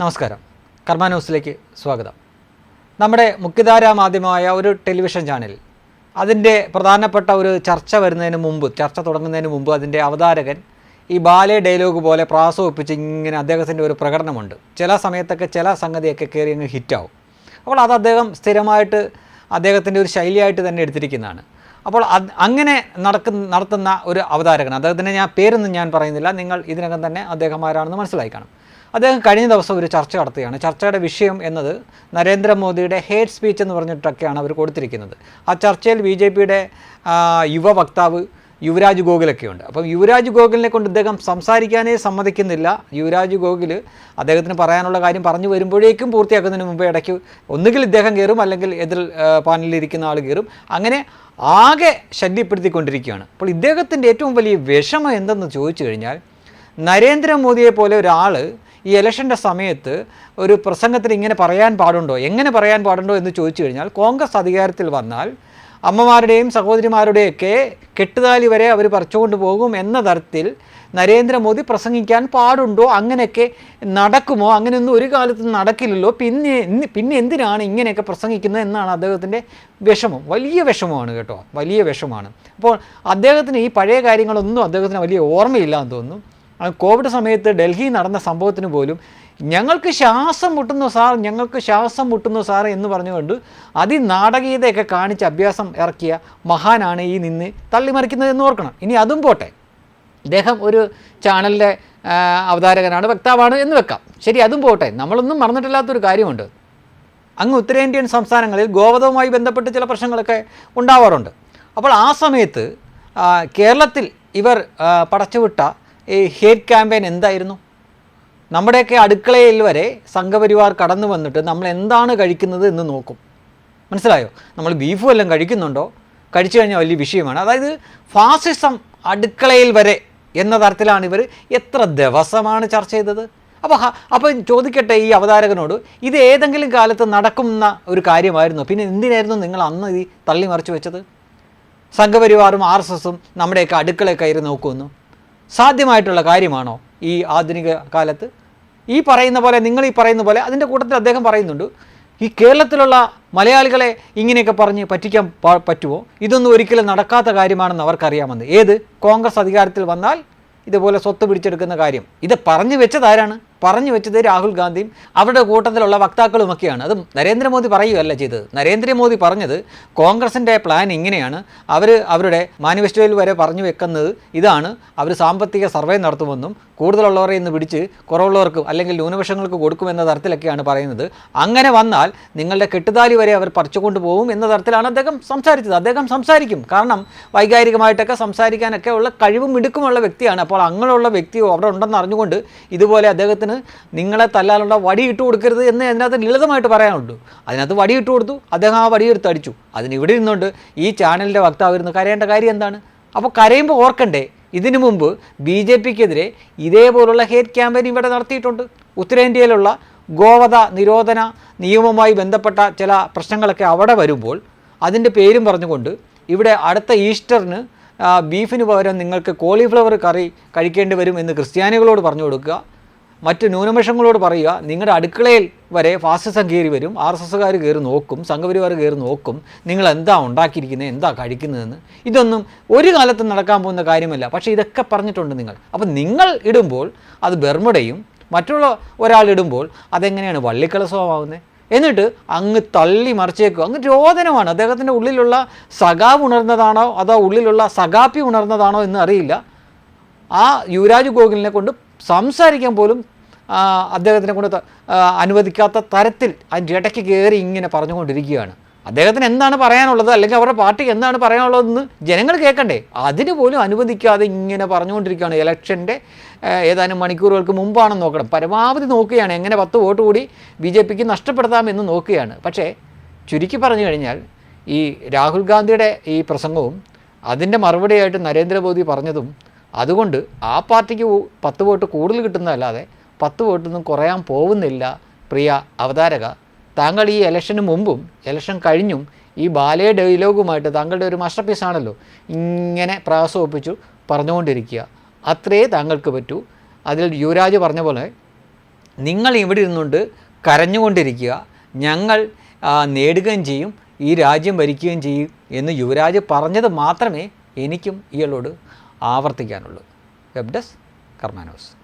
നമസ്കാരം. കർമ്മ ന്യൂസിലേക്ക് സ്വാഗതം. നമ്മുടെ മുഖ്യധാര മാധ്യമമായ ഒരു ടെലിവിഷൻ ചാനൽ അതിന്റെ പ്രധാനപ്പെട്ട ഒരു ചർച്ച വരുന്നതിന് മുമ്പ് ചർച്ച തുടങ്ങുന്നതിന് മുമ്പ് അതിന്റെ അവതാരകൻ ഈ ബാലെ ഡയലോഗ് പോലെ പ്രാസം ഒപ്പിച്ച് ഇങ്ങനെ അദ്ദേഹത്തിന്റെ ഒരു പ്രകടനമുണ്ട്. ചില സമയത്തൊക്കെ ചില സംഗതിയൊക്കെ കയറി അങ്ങ് ഹിറ്റാവും. അപ്പോൾ അത് അദ്ദേഹം സ്ഥിരമായിട്ട് അദ്ദേഹത്തിന്റെ ഒരു ശൈലിയായിട്ട് തന്നെ എടുത്തിരിക്കുന്നതാണ്. അപ്പോൾ അങ്ങനെ നടക്കുന്ന നടത്തുന്ന ഒരു അവതാരകൻ അദ്ദേഹത്തിന്റെ ഞാൻ പേരൊന്നും ഞാൻ പറയുന്നില്ല നിങ്ങൾ ഇതിനകം തന്നെ അദ്ദേഹം ആരാണെന്ന് മനസ്സിലായി കാണും. അദ്ദേഹം കഴിഞ്ഞ ദിവസം ഒരു ചർച്ച നടത്തുകയാണ്. ചർച്ചയുടെ വിഷയം എന്നത് നരേന്ദ്രമോദിയുടെ ഹേറ്റ് സ്പീച്ച് എന്ന് പറഞ്ഞിട്ടൊക്കെയാണ് അവർ കൊടുത്തിരിക്കുന്നത്. ആ ചർച്ചയിൽ ബി ജെ പിയുടെ യുവ വക്താവ് യുവരാജ് ഗോകുലൊക്കെയുണ്ട്. അപ്പം യുവരാജ് ഗോകുലിനെ കൊണ്ട് ഇദ്ദേഹം സംസാരിക്കാനേ സമ്മതിക്കുന്നില്ല. യുവരാജ് ഗോകുൽ അദ്ദേഹത്തിന് പറയാനുള്ള കാര്യം പറഞ്ഞു വരുമ്പോഴേക്കും പൂർത്തിയാക്കുന്നതിന് മുമ്പേ ഇടയ്ക്ക് ഒന്നുകിൽ ഇദ്ദേഹം കയറും അല്ലെങ്കിൽ എതിർ പാനലിൽ പാനലിലിരിക്കുന്ന ആൾ കയറും. അങ്ങനെ ആകെ ശല്യപ്പെടുത്തിക്കൊണ്ടിരിക്കുകയാണ്. അപ്പോൾ ഇദ്ദേഹത്തിന്റെ ഏറ്റവും വലിയ വിഷമം എന്തെന്ന് ചോദിച്ചു കഴിഞ്ഞാൽ നരേന്ദ്രമോദിയെ പോലെ ഒരാൾ ഈ ഇലക്ഷന്റെ സമയത്ത് ഒരു പ്രസംഗത്തിൽ ഇങ്ങനെ പറയാൻ പാടുണ്ടോ? എങ്ങനെ പറയാൻ പാടുണ്ടോ എന്ന് ചോദിച്ചു കഴിഞ്ഞാൽ കോൺഗ്രസ് അധികാരത്തിൽ വന്നാൽ അമ്മമാരുടെയും സഹോദരിമാരുടെയൊക്കെ കെട്ടുതാലി വരെ അവർ പറിച്ചുകൊണ്ട് പോകും എന്ന തരത്തിൽ നരേന്ദ്രമോദി പ്രസംഗിക്കാൻ പാടുണ്ടോ? അങ്ങനെയൊക്കെ നടക്കുമോ? അങ്ങനെയൊന്നും ഒരു കാലത്തും നടക്കില്ലല്ലോ. പിന്നെ പിന്നെ എന്തിനാണ് ഇങ്ങനെയൊക്കെ പ്രസംഗിക്കുന്നത് എന്നാണ് അദ്ദേഹത്തിന്റെ വിഷമം. വലിയ വിഷമമാണ് കേട്ടോ. വലിയ വിഷമമാണ്. അപ്പോൾ അദ്ദേഹത്തിന് ഈ പഴയ കാര്യങ്ങളൊന്നും അദ്ദേഹത്തിന് വലിയ ഓർമ്മയില്ല എന്ന് തോന്നുന്നു. കോവിഡ് സമയത്ത് ഡൽഹി നടന്ന സംഭവത്തിന് പോലും ഞങ്ങൾക്ക് ശ്വാസം മുട്ടുന്നു സാർ ഞങ്ങൾക്ക് ശ്വാസം മുട്ടുന്നു സാർ എന്ന് പറഞ്ഞുകൊണ്ട് അതിനാടകീയതയൊക്കെ കാണിച്ച് അഭ്യാസം ഇറക്കിയ മഹാനാണ് ഈ നിന്ന് തള്ളിമറിക്കുന്നത് എന്ന് ഓർക്കണം. ഇനി അതും പോട്ടെ. ഇദ്ദേഹം ഒരു ചാനലിന്റെ അവതാരകനാണ് വക്താവാണ് എന്ന് വെക്കാം. ശരി അതും പോട്ടെ. നമ്മളൊന്നും മറന്നിട്ടില്ലാത്തൊരു കാര്യമുണ്ട്. അങ്ങ് ഉത്തരേന്ത്യൻ സംസ്ഥാനങ്ങളിൽ ഗോവധവുമായി ബന്ധപ്പെട്ട് ചില പ്രശ്നങ്ങളൊക്കെ ഉണ്ടാവാറുണ്ട്. അപ്പോൾ ആ സമയത്ത് കേരളത്തിൽ ഇവർ പടച്ചുവിട്ട ഈ ഹേറ്റ് ക്യാമ്പയിൻ എന്തായിരുന്നു? നമ്മുടെയൊക്കെ അടുക്കളയിൽ വരെ സംഘപരിവാർ കടന്നു വന്നിട്ട് നമ്മൾ എന്താണ് കഴിക്കുന്നത് എന്ന് നോക്കും. മനസ്സിലായോ? നമ്മൾ ബീഫ് വല്ലതും കഴിക്കുന്നുണ്ടോ? കഴിച്ചു കഴിഞ്ഞാൽ വലിയ വിഷയമാണ്. അതായത് ഫാസിസം അടുക്കളയിൽ വരെ എന്ന തരത്തിലാണ് ഇവർ എത്ര ദിവസമാണ് ചർച്ച ചെയ്തത്? അപ്പോൾ അപ്പം ചോദിക്കട്ടെ ഈ അവതാരകനോട് ഇത് ഏതെങ്കിലും കാലത്ത് നടക്കുന്ന ഒരു കാര്യമായിരുന്നു. പിന്നെ എന്തിനായിരുന്നു നിങ്ങൾ അന്ന് ഈ തള്ളി മറിച്ചു വെച്ചത്? സംഘപരിവാറും ആർ എസ് എസും നമ്മുടെയൊക്കെ അടുക്കളയൊക്കെ ആയിരുന്നു നോക്കുമെന്നു സാധ്യമായിട്ടുള്ള കാര്യമാണോ ഈ ആധുനിക കാലത്ത്? ഈ പറയുന്ന പോലെ നിങ്ങൾ ഈ പറയുന്ന പോലെ അതിന്റെ കൂട്ടത്തിൽ അദ്ദേഹം പറയുന്നുണ്ട് ഈ കേരളത്തിലുള്ള മലയാളികളെ ഇങ്ങനെയൊക്കെ പറഞ്ഞ് പറ്റിക്കാൻ പറ്റുമോ? ഇതൊന്നും ഒരിക്കലും നടക്കാത്ത കാര്യമാണെന്ന് അവർക്കറിയാമെന്ന്. ഏത്? കോൺഗ്രസ് അധികാരത്തിൽ വന്നാൽ ഇതുപോലെ സ്വത്ത് പിടിച്ചെടുക്കുന്ന കാര്യം. ഇത് പറഞ്ഞു വെച്ചത് ആരാണ്? പറഞ്ഞു വെച്ചത് രാഹുൽ ഗാന്ധിയും അവരുടെ കൂട്ടത്തിലുള്ള വക്താക്കളുമൊക്കെയാണ്. അത് നരേന്ദ്രമോദി പറയുകയല്ല ചെയ്തത്. നരേന്ദ്രമോദി പറഞ്ഞത് കോൺഗ്രസിന്റെ പ്ലാൻ ഇങ്ങനെയാണ്. അവർ അവരുടെ മാനിഫെസ്റ്റോയിൽ വരെ പറഞ്ഞു വെക്കുന്നത് ഇതാണ്. അവർ സാമ്പത്തിക സർവേ നടത്തുമെന്നും കൂടുതലുള്ളവരെ ഇന്ന് പിടിച്ച് കുറവുള്ളവർക്ക് അല്ലെങ്കിൽ ന്യൂനപക്ഷങ്ങൾക്ക് കൊടുക്കുമെന്ന തരത്തിലൊക്കെയാണ് പറയുന്നത്. അങ്ങനെ വന്നാൽ നിങ്ങളുടെ കെട്ടുതാലി വരെ അവർ പറിച്ചുകൊണ്ട് പോകും എന്ന തരത്തിലാണ് അദ്ദേഹം സംസാരിച്ചത്. അദ്ദേഹം സംസാരിക്കും. കാരണം വൈകാരികമായിട്ടൊക്കെ സംസാരിക്കാനൊക്കെ ഉള്ള കഴിവും മിടുക്കുമുള്ള വ്യക്തിയാണ്. അപ്പോൾ അങ്ങനെയുള്ള വ്യക്തിയോ അവിടെ ഉണ്ടെന്ന് അറിഞ്ഞുകൊണ്ട് ഇതുപോലെ അദ്ദേഹത്തിന് നിങ്ങളെ തല്ലാനുള്ള വടി ഇട്ട് കൊടുക്കരുത് എന്ന് അതിനകത്ത് ലളിതമായിട്ട് പറയാനുള്ളൂ അതിനകത്ത് വടി ഇട്ട് കൊടുത്തു. അദ്ദേഹം ആ വടി എടുത്ത് അടിച്ചു. അതിന് ഇവിടെ നിന്നുകൊണ്ട് ഈ ചാനലിന്റെ വക്താവ് ഇരുന്ന് കരയേണ്ട കാര്യം എന്താണ്? അപ്പോൾ കരയുമ്പോൾ ഓർക്കണ്ടേ ഇതിനു മുമ്പ് ബി ജെ പിക്കെതിരെ ഇതേപോലുള്ള ഹേറ്റ് ക്യാമ്പയിൻ ഇവിടെ നടത്തിയിട്ടുണ്ട്. ഉത്തരേന്ത്യയിലുള്ള ഗോവധ നിരോധന നിയമവുമായി ബന്ധപ്പെട്ട ചില പ്രശ്നങ്ങളൊക്കെ അവിടെ വരുമ്പോൾ അതിന്റെ പേരും പറഞ്ഞുകൊണ്ട് ഇവിടെ അടുത്ത ഈസ്റ്ററിന് ബീഫിന് പകരം നിങ്ങൾക്ക് കോളിഫ്ലവർ കറി കഴിക്കേണ്ടി വരും എന്ന് ക്രിസ്ത്യാനികളോട് പറഞ്ഞു കൊടുക്കുക. മറ്റ് ന്യൂനപക്ഷങ്ങളോട് പറയുക നിങ്ങളുടെ അടുക്കളയിൽ വരെ ഫാസിസം കയറി വരും ആർ എസ് എസ്സുകാർ കയറി നോക്കും സംഘപരിവാർ കയറി നോക്കും നിങ്ങൾ എന്താ ഉണ്ടാക്കിയിരിക്കുന്നത് എന്താ കഴിക്കുന്നതെന്ന്. ഇതൊന്നും ഒരു കാലത്തും നടക്കാൻ പോകുന്ന കാര്യമല്ല. പക്ഷേ ഇതൊക്കെ പറഞ്ഞിട്ടുണ്ട് നിങ്ങൾ. അപ്പം നിങ്ങൾ ഇടുമ്പോൾ അത് ബെർമുടയും മറ്റുള്ള ഒരാൾ ഇടുമ്പോൾ അതെങ്ങനെയാണ് വള്ളിക്കളസമാവുന്നത് എന്നിട്ട് അങ്ങ് തള്ളി മറിച്ചേക്കും അങ്ങ് രോദനമാണ്. അദ്ദേഹത്തിന്റെ ഉള്ളിലുള്ള സഖാവ് ഉണർന്നതാണോ അതോ ഉള്ളിലുള്ള സഖാപ്പി ഉണർന്നതാണോ എന്ന് അറിയില്ല. ആ യുവരാജ് ഗോകുലിനെ കൊണ്ട് സംസാരിക്കാൻ പോലും അദ്ദേഹത്തിനെ കൊണ്ട് അനുവദിക്കാത്ത തരത്തിൽ അതിന്റെ ഇടയ്ക്ക് കയറി ഇങ്ങനെ പറഞ്ഞുകൊണ്ടിരിക്കുകയാണ്. അദ്ദേഹത്തിന് എന്താണ് പറയാനുള്ളത്? അല്ലെങ്കിൽ അവരുടെ പാർട്ടിക്ക് എന്താണ് പറയാനുള്ളതെന്ന് ജനങ്ങൾ കേൾക്കണ്ടേ? അതിന് പോലും അനുവദിക്കാതെ ഇങ്ങനെ പറഞ്ഞുകൊണ്ടിരിക്കുകയാണ് ഇലക്ഷന്റെ ഏതാനും മണിക്കൂറുകൾക്ക് മുമ്പാണെന്ന് നോക്കണം. പരമാവധി നോക്കുകയാണ്. എങ്ങനെ പത്ത് വോട്ട് കൂടി ബി ജെ പിക്ക് നഷ്ടപ്പെടുത്താമെന്ന് നോക്കുകയാണ്. പക്ഷേ ചുരുക്കി പറഞ്ഞു കഴിഞ്ഞാൽ ഈ രാഹുൽ ഗാന്ധിയുടെ ഈ പ്രസംഗവും അതിന്റെ മറുപടിയായിട്ട് നരേന്ദ്രമോദി പറഞ്ഞതും അതുകൊണ്ട് ആ പാർട്ടിക്ക് പത്ത് വോട്ട് കൂടുതൽ കിട്ടുന്നതല്ലാതെ പത്ത് വോട്ടൊന്നും കുറയാൻ പോകുന്നില്ല. പ്രിയ അവതാരക താങ്കൾ ഈ ഇലക്ഷന് മുമ്പും ഇലക്ഷൻ കഴിഞ്ഞും ഈ ബാലയ ഡയലോഗുമായിട്ട് താങ്കളുടെ ഒരു മാസ്റ്റർ പീസാണല്ലോ ഇങ്ങനെ പ്രാസവപ്പിച്ചു പറഞ്ഞുകൊണ്ടിരിക്കുക. അത്രേ താങ്കൾക്ക് പറ്റൂ. അതിൽ യുവരാജ് പറഞ്ഞ പോലെ നിങ്ങൾ ഇവിടെ ഇരുന്നുകൊണ്ട് കരഞ്ഞുകൊണ്ടിരിക്കുക. ഞങ്ങൾ നേടുകയും ചെയ്യും ഈ രാജ്യം ഭരിക്കുകയും ചെയ്യും എന്ന് യുവരാജ് പറഞ്ഞത് മാത്രമേ എനിക്കും ഇയാളോട് ആവർത്തിക്കാനുള്ളൂ. വെബ്ഡസ് കർമാനോസ്